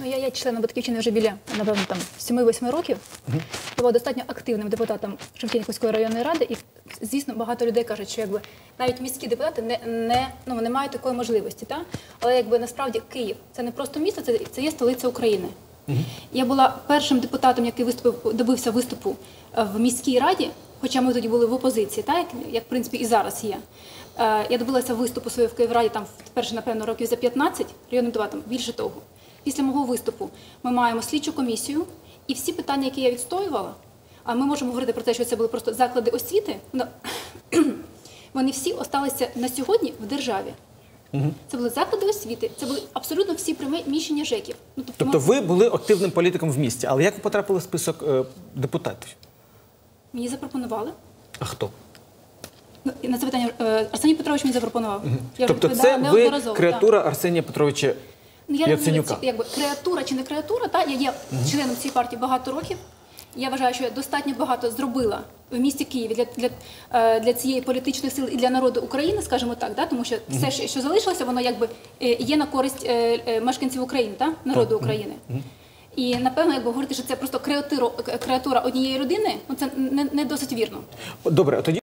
Ну, я є членом батьківщини вже біля, напевно, там 7-8 років. Я була достатньо активним депутатом Шевченківської районної ради, і звісно, багато людей кажуть, що якби навіть міські депутати не, не, ну, не мають такої можливості. Та? Але якби насправді Київ це не просто місто, це, це є столиця України. Я була першим депутатом, який виступив, добився виступу е, в міській раді, хоча ми тоді були в опозиції, так, як, як в принципі і зараз є. Е, Я добилася виступу своєї в Київраді там вперше, напевно, років за 15 районним депутатом. Більше того, після мого виступу ми маємо слідчу комісію, і всі питання, які я відстоювала, а ми можемо говорити про те, що це були просто заклади освіти. Вони всі осталися на сьогодні в державі. Це були заклади освіти, це були абсолютно всі приміщення ЖЕКів. Ну, Тобто ми- ви були активним політиком в місті, але як ви потрапили в список е, депутатів? мені запропонували. А хто? Ну, на це питання е, Арсеній Петрович мені запропонував. Я вже тобто відповідала це ви креатура Арсенія Петровича я не розумію, ці- якби креатура чи не креатура, та я є членом цієї партії багато років. Я вважаю, що я достатньо багато зробила в місті Києві для, для, е, для цієї політичної сили і для народу України, скажімо так, да? тому що все, що- залишилося, воно якби е, є на користь е, мешканців України, та? народу України. І напевно, якби говорити, що це просто креатура, однієї людини, ну це не, не досить вірно. Добре, а тоді